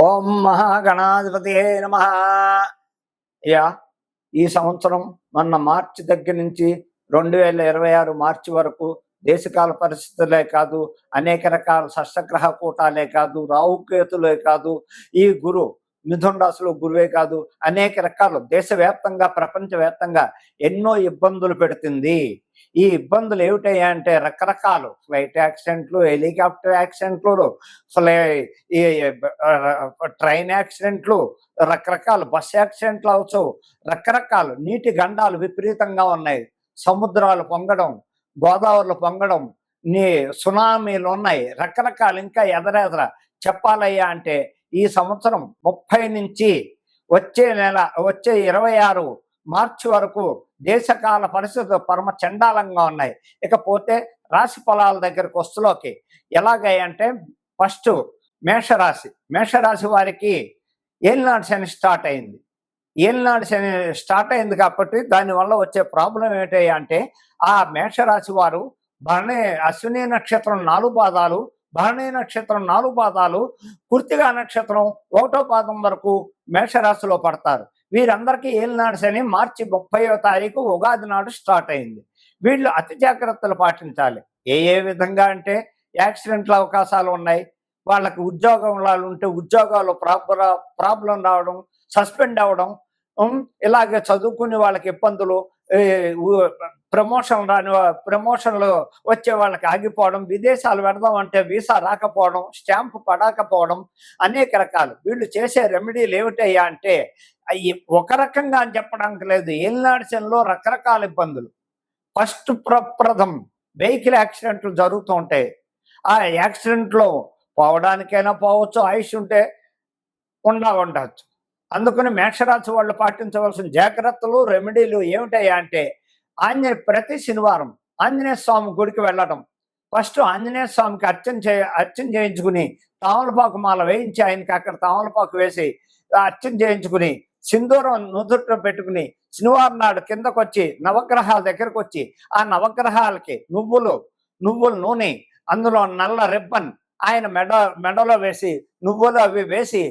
ఓం మహాగణాధిపతి నమ. యా ఈ సంవత్సరం మొన్న మార్చి దగ్గర నుంచి రెండు వేల ఇరవై ఆరు మార్చి వరకు దేశకాల పరిస్థితులే కాదు అనేక రకాల షష్టగ్రహ కూటాలే కాదు రావుకేతులే కాదు ఈ గురు మిథున రాశిలో గురువే కాదు అనేక రకాలు దేశవ్యాప్తంగా ప్రపంచవ్యాప్తంగా ఎన్నో ఇబ్బందులు పెడుతుంది. ఈ ఇబ్బందులు ఏమిటయ్యా అంటే రకరకాలు. ఫ్లైట్ యాక్సిడెంట్లు హెలికాప్టర్ యాక్సిడెంట్లు ఫ్లై ఈ ట్రైన్ యాక్సిడెంట్లు రకరకాల బస్ యాక్సిడెంట్లు అవచ్చు రకరకాలు నీటి గండాలు విపరీతంగా ఉన్నాయి. సముద్రాలు పొంగడం గోదావరిలు పొంగడం నీ సునామీలు ఉన్నాయి. రకరకాలు ఇంకా ఎదరెదర. చెప్పాలయ్యా అంటే ఈ సంవత్సరం ముప్పై నుంచి వచ్చే నెల వచ్చే ఇరవై ఆరు మార్చి వరకు దేశకాల పరిస్థితులు పరమ చండాలంగా ఉన్నాయి. ఇకపోతే రాశి ఫలాల దగ్గరకు వస్తులోకి ఎలాగంటే ఫస్ట్ మేషరాశి. మేషరాశి వారికి ఏలినాడు శని స్టార్ట్ అయింది. ఏలినాడు శని స్టార్ట్ అయింది కాబట్టి దానివల్ల వచ్చే ప్రాబ్లం ఏంటి అంటే ఆ మేషరాశి వారు భరణి అశ్విని నక్షత్రం నాలుగు పాదాలు భరణీ నక్షత్రం నాలుగు పాదాలు కుర్తిగా నక్షత్రం ఒకటో పాదం వరకు మేషరాశిలో పడతారు. వీరందరికీ ఏలినాడు శని మార్చి ముప్పైవ తారీఖు ఉగాది నాడు స్టార్ట్ అయింది. వీళ్ళు అతి జాగ్రత్తలు పాటించాలి. ఏ ఏ విధంగా అంటే యాక్సిడెంట్ల అవకాశాలు ఉన్నాయి. వాళ్ళకి ఉద్యోగంలో ఉంటే ఉద్యోగాలు ప్రాబ్ల ప్రాబ్లం రావడం సస్పెండ్ అవ్వడం ఇలాగే చదువుకునే వాళ్ళకి ఇబ్బందులు ప్రమోషన్ రాని ప్రమోషన్లు వచ్చే వాళ్ళకి ఆగిపోవడం విదేశాలు పెడదాం అంటే వీసా రాకపోవడం స్టాంపు పడకపోవడం అనేక రకాలు. వీళ్ళు చేసే రెమెడీలు ఏమిటయ్యా అంటే ఒక రకంగా అని చెప్పడానికి లేదు. ఏలినాడిసన్లో రకరకాల ఇబ్బందులు. ఫస్ట్ ప్రప్రథం వెహికల్ యాక్సిడెంట్లు జరుగుతూ ఉంటాయి. ఆ యాక్సిడెంట్లో పోవడానికైనా పోవచ్చు ఆయుష్ ఉంటే ఉండా ఉండవచ్చు అందుకని మేషరాశి వాళ్ళు పాటించవలసిన జాగ్రత్తలు రెమెడీలు ఏమిటయ్యా అంటే ఆంజనేయ ప్రతి శనివారం ఆంజనేయ స్వామి గుడికి వెళ్ళడం ఫస్ట్ ఆంజనేయ స్వామికి అర్చన చే అర్చన చేయించుకుని తామలపాకు మాల వేయించి ఆయనకి అక్కడ తామలపాకు వేసి అర్చన చేయించుకుని సింధూరం నుదుట్లో పెట్టుకుని శనివారం నాడు కిందకు వచ్చి నవగ్రహాల దగ్గరకు వచ్చి ఆ నవగ్రహాలకి నువ్వులు నువ్వుల నూనె అందులో నల్ల రిబ్బన్ ఆయన మెడ మెడలో వేసి నువ్వులు అవి వేసి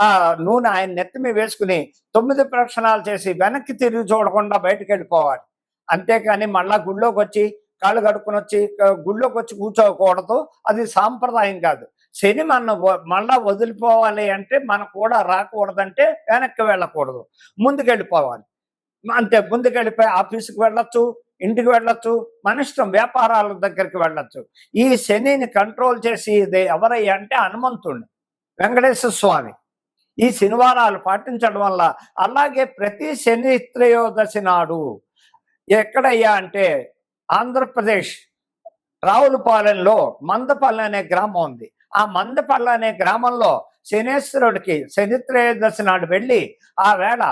ఆ నూనె ఆయన నెత్తి వేసుకుని తొమ్మిది ప్రక్షణాలు చేసి వెనక్కి తిరిగి చూడకుండా బయటకు వెళ్ళిపోవాలి. అంతేకాని మళ్ళా గుళ్ళోకి వచ్చి కాళ్ళు కడుక్కుని వచ్చి గుళ్ళోకి వచ్చి కూర్చోకూడదు. అది సాంప్రదాయం కాదు. శని మన మళ్ళా వదిలిపోవాలి అంటే మనకు కూడా రాకూడదంటే వెనక్కి వెళ్ళకూడదు. ముందుకెళ్ళిపోవాలి. అంతే ముందుకెళ్ళిపోయి ఆఫీస్కి వెళ్ళొచ్చు ఇంటికి వెళ్ళొచ్చు మన ఇష్టం వ్యాపారాల దగ్గరికి వెళ్ళొచ్చు. ఈ శనిని కంట్రోల్ చేసి ఇది ఎవరయ్యా అంటే హనుమంతుడు వెంకటేశ్వర స్వామి. ఈ శనివారాలు పాటించడం వల్ల అలాగే ప్రతి శని త్రయోదశి నాడు ఎక్కడయ్యా అంటే ఆంధ్రప్రదేశ్ రావులపాలెంలో మందపల్లి అనే గ్రామం ఉంది. ఆ మందపల్లి అనే గ్రామంలో శనేశ్వరుడికి శనిత్రయోదశి నాడు వెళ్ళి ఆ వేళ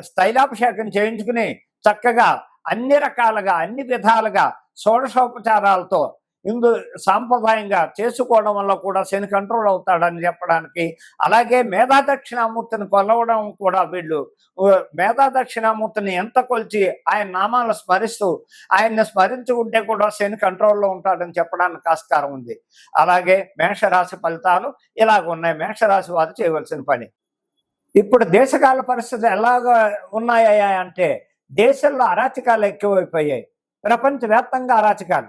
స్థైలాభిషేకం చేయించుకుని చక్కగా అన్ని రకాలుగా అన్ని విధాలుగా షోడశోపచారాలతో ఇందు సాంప్రదాయంగా చేసుకోవడం వల్ల కూడా శని కంట్రోల్ అవుతాడని చెప్పడానికి అలాగే మేధా దక్షిణామూర్తిని కొలవడం కూడా వీళ్ళు మేధా దక్షిణామూర్తిని ఎంత కొలిచి ఆయన నామాలను స్మరిస్తూ ఆయన్ని స్మరించుకుంటే కూడా శని కంట్రోల్లో ఉంటాడని చెప్పడానికి ఆస్కారం ఉంది. అలాగే మేషరాశి ఫలితాలు ఇలాగ ఉన్నాయి. మేషరాశి వారు చేయవలసిన పని. ఇప్పుడు దేశకాల పరిస్థితులు ఎలాగ ఉన్నాయా అంటే దేశంలో అరాచకాలు ఎక్కువైపోయాయి. ప్రపంచవ్యాప్తంగా అరాచకాలు.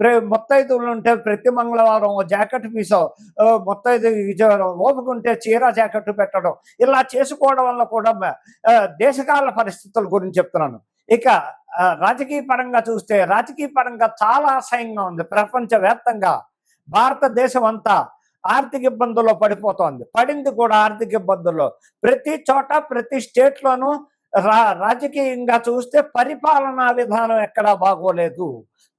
ప్ర- ఉంటే ప్రతి మంగళవారం ఓ జాకెట్ పీసో మొత్తైదు ముత్తైదు ఇచ్చేవారు ఓపుకుంటే చీర జాకెట్ పెట్టడం. ఇలా చేసుకోవడం వల్ల కూడా దేశకాల పరిస్థితుల గురించి చెప్తున్నాను. ఇక రాజకీయ పరంగా చూస్తే రాజకీయ పరంగా చాలా అసహ్యంగా ఉంది. ప్రపంచవ్యాప్తంగా భారతదేశం అంతా ఆర్థిక ఇబ్బందుల్లో పడిపోతోంది. పడింది కూడా ఆర్థిక ఇబ్బందుల్లో. ప్రతి చోట ప్రతి స్టేట్ లోనూ రా రాజకీయంగా చూస్తే పరిపాలనా విధానం ఎక్కడా బాగోలేదు.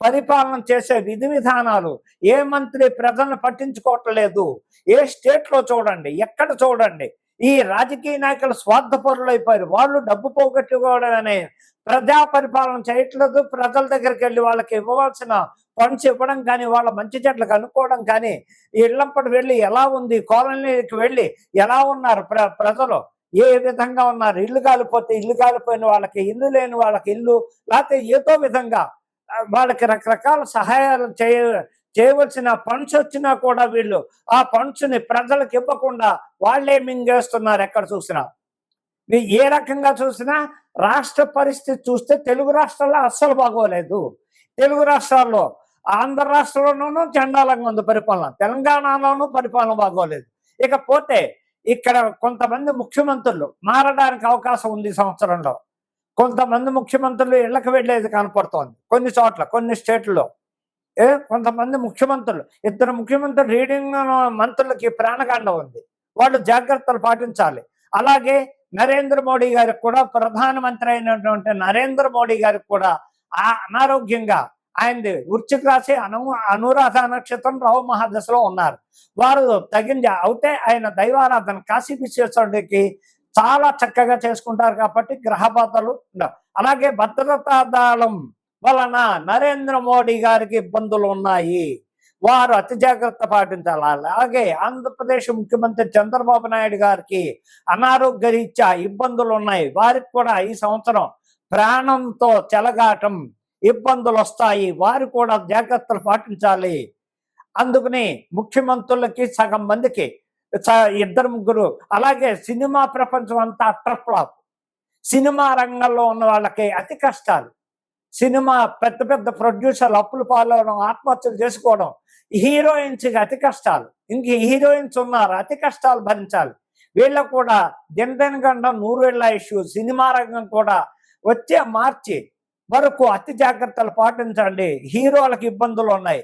పరిపాలన చేసే విధి విధానాలు ఏ మంత్రి ప్రజలను పట్టించుకోవట్లేదు? ఏ స్టేట్లో చూడండి ఎక్కడ చూడండి? ఈ రాజకీయ నాయకులు స్వార్థపరులు అయిపోయారు వాళ్ళు డబ్బు పోగొట్టుకోవడమనే ప్రజా పరిపాలన చేయట్లేదు. ప్రజల దగ్గరికి వెళ్ళి వాళ్ళకి ఇవ్వవలసిన ఫండ్స్ ఇవ్వడం కానీ వాళ్ళ మంచి చెట్లు కనుక్కోవడం కానీ ఇళ్ళంపటి వెళ్ళి ఎలా ఉంది? కాలనీకి వెళ్ళి ఎలా ఉన్నారు ప్ర ప్రజలు? ఏ విధంగా ఉన్నారు? ఇల్లు కాలిపోతే ఇల్లు కాలిపోయిన వాళ్ళకి ఇల్లు లేని వాళ్ళకి ఇల్లు లేకపోతే ఏదో విధంగా వాళ్ళకి రకరకాల సహాయాలు చేయ చేయవలసిన ఫండ్స్ వచ్చినా కూడా వీళ్ళు ఆ ఫండ్స్ని ప్రజలకు ఇవ్వకుండా వాళ్ళే మింగేస్తున్నారు ఎక్కడ చూసినా. ఏ రకంగా చూసినా రాష్ట్ర పరిస్థితి చూస్తే తెలుగు రాష్ట్రాల్లో అస్సలు బాగోలేదు. తెలుగు రాష్ట్రాల్లో ఆంధ్ర రాష్ట్రంలోనూ చండాలంగా ఉంది పరిపాలన తెలంగాణలోనూ పరిపాలన బాగోలేదు. ఇకపోతే ఇక్కడ కొంతమంది ముఖ్యమంత్రులు మారడానికి అవకాశం ఉంది సంవత్సరంలో. కొంతమంది ముఖ్యమంత్రులు ఇళ్ళకు వెళ్ళేది కనపడుతోంది. కొన్ని చోట్ల కొన్ని స్టేట్లలో. ఏ? కొంతమంది ముఖ్యమంత్రులు. ఇద్దరు ముఖ్యమంత్రులు రీడింగ్ మంత్రులకి ప్రాణకాండ ఉంది. వాళ్ళు జాగ్రత్తలు పాటించాలి. అలాగే నరేంద్ర మోడీ గారికి కూడా ప్రధానమంత్రి అయినటువంటి నరేంద్ర మోడీ గారికి కూడా ఆ అనారోగ్యంగా ఆయనది వృశ్చిక రాశి అను అనురాధ నక్షత్రం రావు మహాదశలో ఉన్నారు. వారు తగింది అవుతే ఆయన దైవారాధన కాశీ విశ్వేశ్వరుడికి చాలా చక్కగా చేసుకుంటారు కాబట్టి గ్రహపాతలు ఉండవు. అలాగే భద్రతా దళం వలన నరేంద్ర మోడీ గారికి ఇబ్బందులు ఉన్నాయి. వారు అతి జాగ్రత్త పాటించాలి. అలాగే ఆంధ్రప్రదేశ్ ముఖ్యమంత్రి చంద్రబాబు నాయుడు గారికి అనారోగ్య రీత్యా ఇబ్బందులు ఉన్నాయి. వారికి కూడా ఈ సంవత్సరం ప్రాణంతో చెలగాటం ఇబ్బందులు వస్తాయి. వారు కూడా జాగ్రత్తలు పాటించాలి. అందుకని ముఖ్యమంత్రులకి సగం మందికి ఇద్దరు ముగ్గురు. అలాగే సినిమా ప్రపంచం అంతా అట్టర్ సినిమా రంగంలో ఉన్న వాళ్ళకి అతి కష్టాలు. సినిమా పెద్ద పెద్ద ప్రొడ్యూసర్లు అప్పులు పాలవడం ఆత్మహత్యలు చేసుకోవడం హీరోయిన్స్ అతి కష్టాలు. ఇంక హీరోయిన్స్ ఉన్నారు అతి కష్టాలు భరించాలి. వీళ్ళకు కూడా దినదినగండం నూరు వేళ్ళ ఇష్యూ. సినిమా రంగం కూడా వచ్చే మార్చి వరకు అతి జాగ్రత్తలు పాటించండి. హీరోలకు ఇబ్బందులు ఉన్నాయి.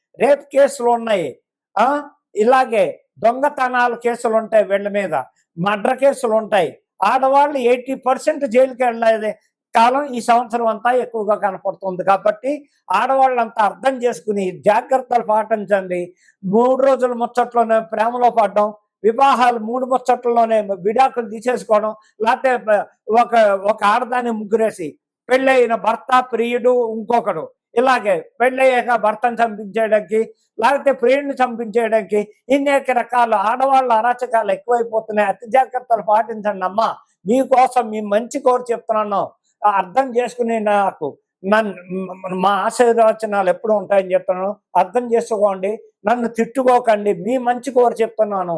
రేప్ కేసులు ఉన్నాయి. ఇలాగే దొంగతనాల కేసులు ఉంటాయి వీళ్ళ మీద. మర్డర్ కేసులు ఉంటాయి. ఆడవాళ్ళు ఎయిటీ పర్సెంట్ జైలుకి వెళ్ళేది కాలం ఈ సంవత్సరం అంతా ఎక్కువగా కనపడుతుంది కాబట్టి ఆడవాళ్ళంతా అర్థం చేసుకుని జాగ్రత్తలు పాటించండి. మూడు రోజుల ముచ్చట్లోనే ప్రేమలో పడడం వివాహాలు మూడు ముచ్చట్లలోనే విడాకులు తీసేసుకోవడం లేకపోతే ఒక ఒక ఆడదాన్ని ముగ్గురేసి పెళ్ళైన భర్త ప్రియుడు ఇంకొకడు. ఇలాగే పెళ్ళయ్యాక భర్తను చంపించేయడానికి లేకపోతే ప్రియుడిని చంపించేయడానికి ఇన్నేక రకాల ఆడవాళ్ళ అరాచకాలు ఎక్కువైపోతున్నాయి. అతి జాగ్రత్తలు పాటించండి అమ్మా. మీకోసం మీ మంచి కోరు చెప్తున్నాను. అర్థం చేసుకుని నాకు నన్ను మా ఆశీర్వచనాలు ఎప్పుడు ఉంటాయని చెప్తున్నాను. అర్థం చేసుకోండి. నన్ను తిట్టుకోకండి. మీ మంచి కోరు చెప్తున్నాను.